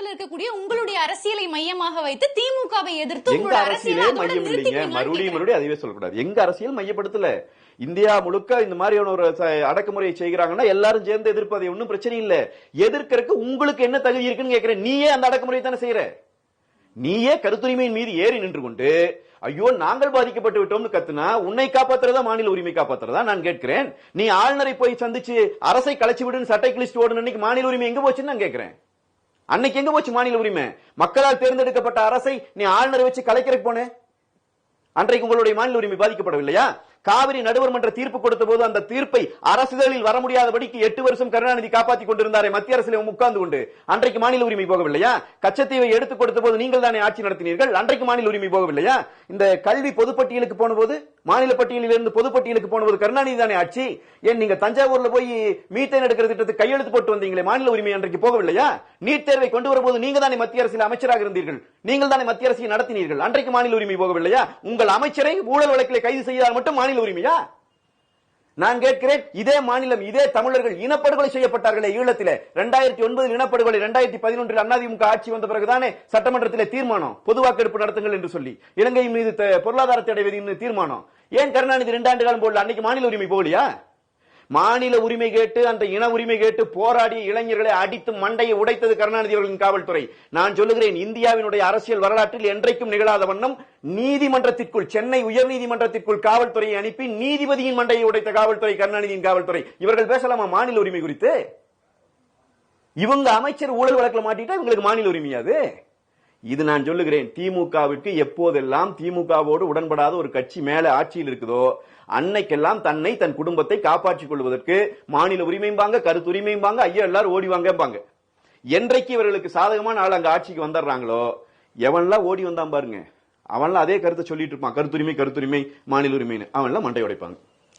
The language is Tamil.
தமிழகத்தில் இருக்கக்கூடிய உங்களுடைய அரசியலை மையமாக வைத்து திமுகவை எதிர்த்து எங்க உங்களோட அரசியலை மையம் இல்லைங்க. மறுபடியும். மறுபடியும் அதுவே சொல்லக்கூடாது. எங்க அரசியல் மையப்படுத்தல. இந்தியா முழுக்க இந்த மாதிரியான ஒரு ச- அடக்குமுறையை செய்கிறாங்கன்னா எல்லாரும் சேர்ந்து எதிர்ப்பது ஒன்றும் பிரச்சனை இல்ல. எதிர்க்கறதுக்கு உங்களுக்கு என்ன தகுதி இருக்குன்னு கேக்குறேன். நீயே அந்த அடக்குமுறை தானே செய்யற. நீயே கருத்துரிமையின் மீது ஏறி நின்று கொண்டு ஐயோ நாங்கள் பாதிக்கப்பட்டு விட்டோம்னு கத்துனா உன்னை காப்பாத்துறதா மாநில உரிமை காப்பாத்துறதா நான் கேட்கிறேன். நீ ஆளுநரை போய் சந்திச்சு அரசை கலைச்சு விடுன்னு சட்டை கிழிச்சு ஓடுன அன்னைக்கு மாநில உரிமை எங்க போச்சுன்னு நான் கேட்கிறேன். அன்னைக்கு எங்க போச்சு மாநில உரிமை? மக்களால் தேர்ந்தெடுக்கப்பட்ட அரசை நீ ஆளுநரை வச்சு கலைக்கிறக்கு போனே? அன்றைக்கு உங்களுடைய மாநில உரிமை பாதிக்கப்படவில்லையா? காவிரி நடுவர் மன்ற தீர்ப்பு கொடுத்த போது அந்த தீர்ப்பை அரசுகளில் வர முடியாதபடிக்கு எட்டு வருஷம் கருணாநிதி காப்பாத்தி கொண்டிருந்தாரே. மத்திய அரசில் உட்கார்ந்து கொண்டு அன்றைக்கு மாநில உரிமை போகவில்லையா? கச்சத்தீவை எடுத்து கொடுத்த போது நீங்கள் தானே ஆட்சி நடத்தினீர்கள். அன்றைக்கு மாநில உரிமை போகவில்லையா? இந்த கல்வி பொதுப்பட்டியலுக்கு போன போது மாநில பட்டியலில் இருந்து பொதுப்பட்டியலுக்கு போன போது கருணாநிதி தானே ஆட்சி? ஏன் நீங்க தஞ்சாவூர்ல போய் மீத்தேன் எடுக்கிற திட்டத்துக்கு கையெழுத்து போட்டு வந்தீங்களே? மாநில உரிமை அன்றைக்கு போகவில்லையா? நீட் தேர்வை கொண்டு வரும்போது நீங்க தானே மத்திய அரசில் அமைச்சராக இருந்தீர்கள். நீங்கள் தானே மத்திய அரசை நடத்தினீர்கள். அன்றைக்கு மாநில உரிமை போகவில்லையா? உங்கள் அமைச்சரை ஊழல் வழக்கில் கைது செய்தால் மட்டும் மாநில உரிமையா? நான் கேட்கிறேன் இதே மாநிலம் இதே தமிழர்கள் இனப்படுகொலை செய்யப்பட்டார்களே ஈழத்திலே. ரெண்டாயிரத்தி ஒன்பதில் இனப்படுகொலை ரெண்டாயிரத்தி பதினொன்றில் அண்ணாதிமுக ஆட்சி வந்த பிறகுதானே சட்டமன்றத்திலே தீர்மானம் பொது வாக்கெடுப்பு நடத்துங்கள் என்று சொல்லி. இலங்கை மீது பொருளாதாரத்தை அடைவது தீர்மானம். ஏன் கருணாநிதி ரெண்டாண்டு காலம் போடல? அன்னைக்கு மாநில உரிமை போகலையா? மாநில உரிமை கேட்டு அந்த இன உரிமை கேட்டு போராடிய இளைஞர்களை அடித்து மண்டையை உடைத்தது கருணாநிதி அவர்களின் காவல்துறை. நான் சொல்லுகிறேன் இந்தியாவினுடைய அரசியல் வரலாற்றில் என்றைக்கும் நிகழாத வண்ணம் நீதிமன்றத்திற்குள் சென்னை உயர்நீதிமன்றத்திற்குள் காவல்துறையை அனுப்பி நீதிபதியின் மண்டையை உடைத்த காவல்துறை கருணாநிதியின் காவல்துறை. இவர்கள் பேசலாமா மாநில உரிமை குறித்து? இவங்க அமைச்சர் ஊழல் வழக்கில் மாட்டிட்டா இவங்களுக்கு மாநில உரிமையாது இது நான் சொல்லுகிறேன் திமுகவிற்கு எப்போதெல்லாம் திமுகவோடு உடன்படாத ஒரு கட்சி மேல ஆட்சியில் இருக்குதோ அன்னைக்கெல்லாம் தன்னை தன் குடும்பத்தை காப்பாற்றிக் கொள்வதற்கு மாநில உரிமைம்பாங்க கருத்துரிமைம்பாங்க ஐயா எல்லாரும் ஓடி வாங்கம்பாங்க என்றைக்கு இவர்களுக்கு சாதகமான ஆள் அங்க ஆட்சிக்கு வந்துடுறாங்களோ எவன்லாம் ஓடி வந்தான் பாருங்க. அவன்லாம் அதே கருத்தை சொல்லிட்டு இருப்பான். கருத்துரிமை கருத்துரிமை மாநில உரிமைன்னு. அவன்லாம் மண்டை உடைப்பாங்க.